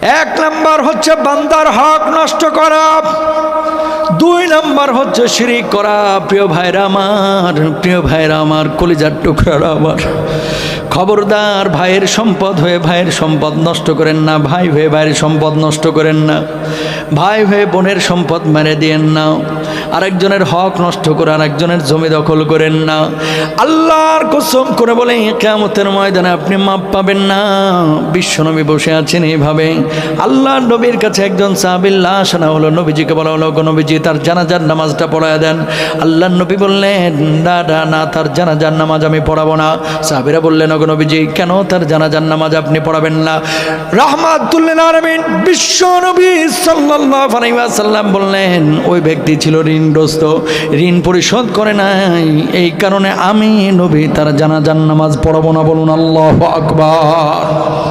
এক নাম্বার হচ্ছে বান্দার হক নষ্ট করা, দুই নাম্বার হচ্ছে শিরিক করা। প্রিয় ভাইরা আমার, প্রিয় ভাইরা আমার, কলিজার টুকরার আমার। খবরদার ভাইয়ের সম্পদ হয়ে ভাইয়ের সম্পদ নষ্ট করেন না, ভাই হয়ে ভাইয়ের সম্পদ নষ্ট করেন না। ভাই হয়ে বোনের সম্পদ মেরে দিয়েন না। আরেকজনের হক নষ্ট করে আরেকজনের জমি দখল করেন না। আল্লাহর কসম করে বলে কেমতের ময়দানে আপনি মাপ পাবেন না। বিশ্বনবী বসে আছেন এইভাবে। আল্লাহর নবীর কাছে একজন সাহাবিল্লাহ আনা হলো নবীজিকে বলা হলো নবীজি, তার জানাজার নামাজটা পড়ায় দেন। আল্লাহর নবী বললেন, না না না, তার জানাজার নামাজ আমি পড়াবো না। সাহাবিরা বললেন গো নবীজি, কেন তার জানাজার নামাজ আপনি পড়াবেন না? রাহমাতুল্লিল আলামিন বিশ্ব নবী সাল্লাল্লাহু আলাইহি ওয়াসাল্লাম বললেন, ওই ব্যক্তি ছিল ঋণগ্রস্ত, ঋণ পরিশোধ করে নাই। এই কারণে আমি নবী তার জানাজান নামাজ পড়াবো না বলুন, আল্লাহ আকবার।